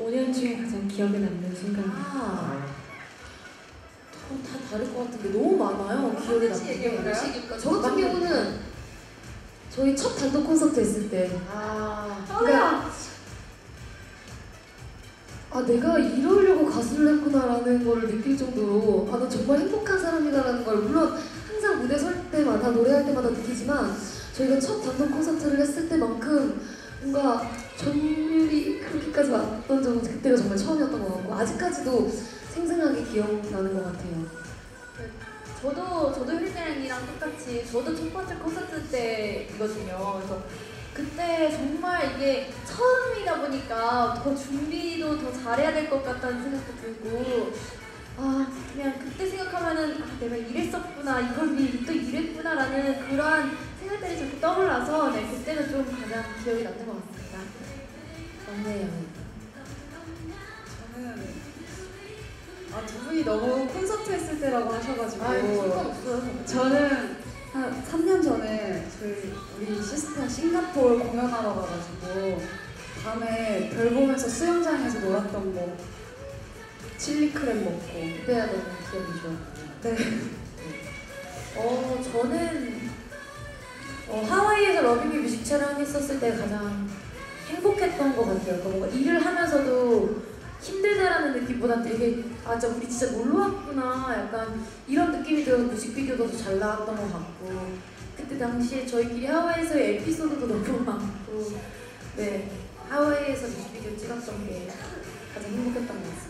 5년 중에 가장 기억에 남는 순간. 아, 어, 다 다를 것 같은데 너무 많아요. 기억에 남는 게. 저 같은 경우는 저희 첫 단독 콘서트 했을 때. 아, 그러니까 아 내가 이러려고 가수를 했구나라는 거를 느낄 정도로 아난 정말 행복한 사람이다라는 걸 물론 항상 무대 설 때마다 노래할 때마다 느끼지만 저희가 첫 단독 콘서트를 했을 때만큼 뭔가 그렇게까지 적은 그때가 정말 처음이었던 것 같고 아직까지도 생생하게 기억나는 것 같아요. 저도 저도 힐링이랑 똑같이 저도 첫 번째 콘서트 때이거든요. 그래서 그때 정말 이게 처음이다 보니까 더 준비도 더 잘해야 될 것 같다는 생각도 들고 아 그냥 그때 생각하면은 아, 내가 이랬었구나 이걸 위해 또 이랬구나라는 그러한 생각들이 자꾸 떠올라서 네 그때가 좀 가장 기억에 남는 것 같습니다. 맞네요. 저는 아, 두 분이 너무 콘서트 했을 때라고 하셔가지고. 저는 한 3년 전에 저희 우리 시스타 싱가포르 공연하러 가가지고 밤에 별 보면서 수영장에서 놀았던 거 칠리 크랩 먹고 그때야 너무 기억이 좋아요. 네 어, 저는 어, 하와이에서 러비미 뮤직 촬영했었을 때 가장 행복했던 것 같아요. 그러니까 뭔가 일을 힘들다라는 느낌보다 되게 아저 우리 진짜 놀러 왔구나. 약간 이런 느낌이 들어서 뮤직비디오도 잘 나왔던 것 같고. 그때 당시에 저희끼리 하와이에서의 에피소드도 너무 많고. 네 하와이에서 뮤직비디오 찍었던 게 가장 행복했던 것 같습니다.